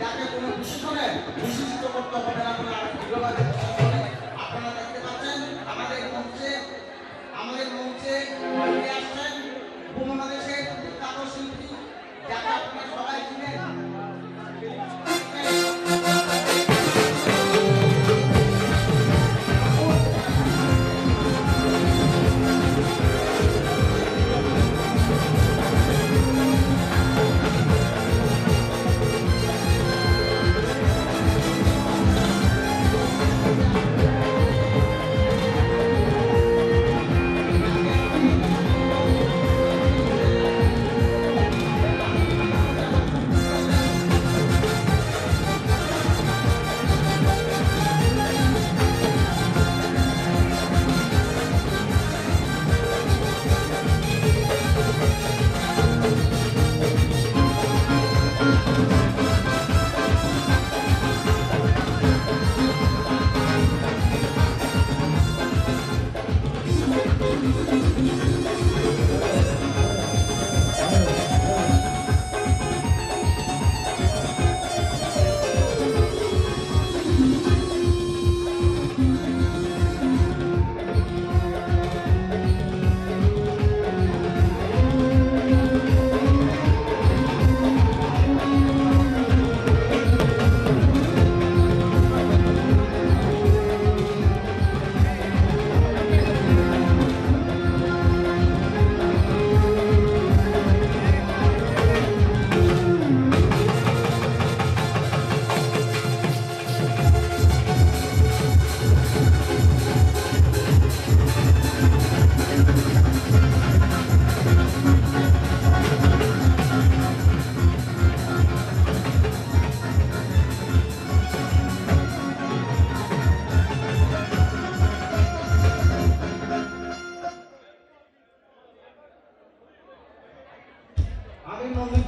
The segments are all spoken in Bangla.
যাকে কোনো বিশেষণে বিশেষিত করতে হবে না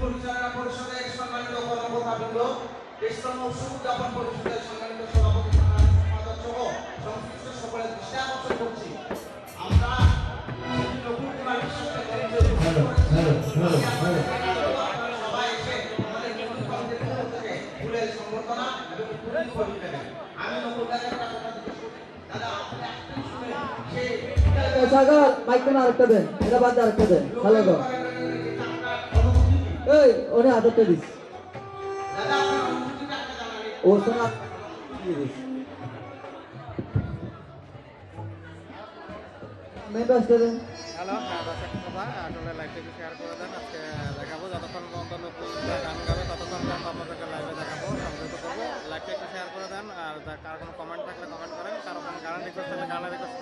পরিচালনা পরিষদের সম্মানিত কর্মকর্তাবৃন্দ দেশতম উদযাপন পরিষদের সম্মানিত সভাপতি সম্পাদক সহ সংশ্লিষ্ট সকলের দৃষ্টি আকর্ষণ করছি। আমরা মাইক আরেকটা দেন? এটা বাদ আরেকটা দেন। কি? এই ওনে আদরটা দিস। ও হ্যালো হ্যাঁ দর্শক লাইভটা শেয়ার করে দেন। আজকে যতক্ষণ পর্যন্ত গান গাবে, ততক্ষণ পর্যন্ত আপনাদেরকে লাইভে দেখাবো সংযুক্ত করব। শেয়ার করে দেন। আর কার কোনো কমেন্ট থাকলে কমেন্ট করেন। কারও কোনো গানের রিকোয়েস্ট থাকলে গানের রিকোয়েস্ট